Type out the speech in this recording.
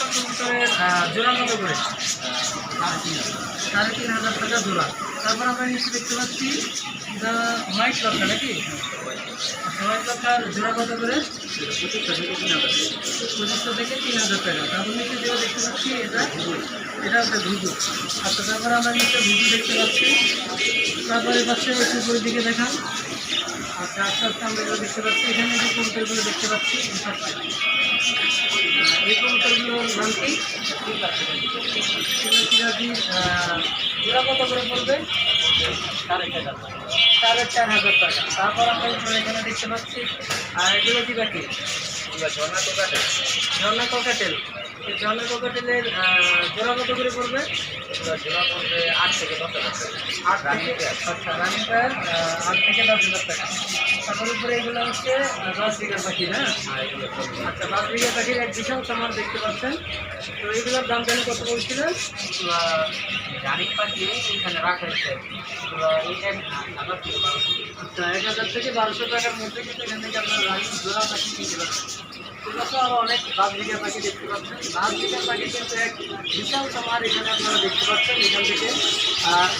Local কবুতরের জোড়া কত করে সাড়ে তিন হাজার টাকা জোড়া তারপর আমরা নিচে দেখতে পাচ্ছি হোয়াইট লক্কা নাকি হোয়াইট লক্কার জোড়া কত করে পঁচিশশো থেকে তিন হাজার টাকা তারপর নিচে যেটা দেখতে পাচ্ছি এটা এটা একটা ঘুঘু আচ্ছা তারপর আমরা নিচে ঘুঘু দেখতে পাচ্ছি তারপরে পাশে একটু উপরের দিকে দেখান আচ্ছা আস্তে আস্তে আমরা দেখতে পাচ্ছি এখানে যে কবুতরগুলো দেখতে পাচ্ছি এই কবুতরগুলোর নাম জোড়া কত করে পড়বে সাড়ে চার হাজার টাকা। তারপর আমরা এখানে দেখতে পাচ্ছি, আর এগুলো কি? বাকি ঝর্ণা কোকাটেল। ঝর্ণা কোকাটেলের জোড়া কত করে পড়বে? আট থেকে আচ্ছা রানিং প্রায় আট থেকে দশ হাজার টাকা। তারপর উপরে এগুলো হচ্ছে দশ বিঘার পাখি না আচ্ছা দশ বিঘা পাখির এক বিশাল সামার দেখতে পাচ্ছেন। তো এগুলোর দাম জানি কত বলছিলেন? গাড়ি পাঠিয়ে এখানে রাখা হয়েছে। আচ্ছা এক হাজার থেকে বারোশো টাকার মধ্যে কিন্তু এখান থেকে আপনার রানিং জোড়া পাখি কিনতে পারছেন এগুলো আরও অনেক বাস বিঘা পাখি দেখতে পাচ্ছেন। বাস বিঘা পাখি কিন্তু এক বিশাল সামার এখানে আপনারা দেখতে পাচ্ছেন এখান থেকে। আহ,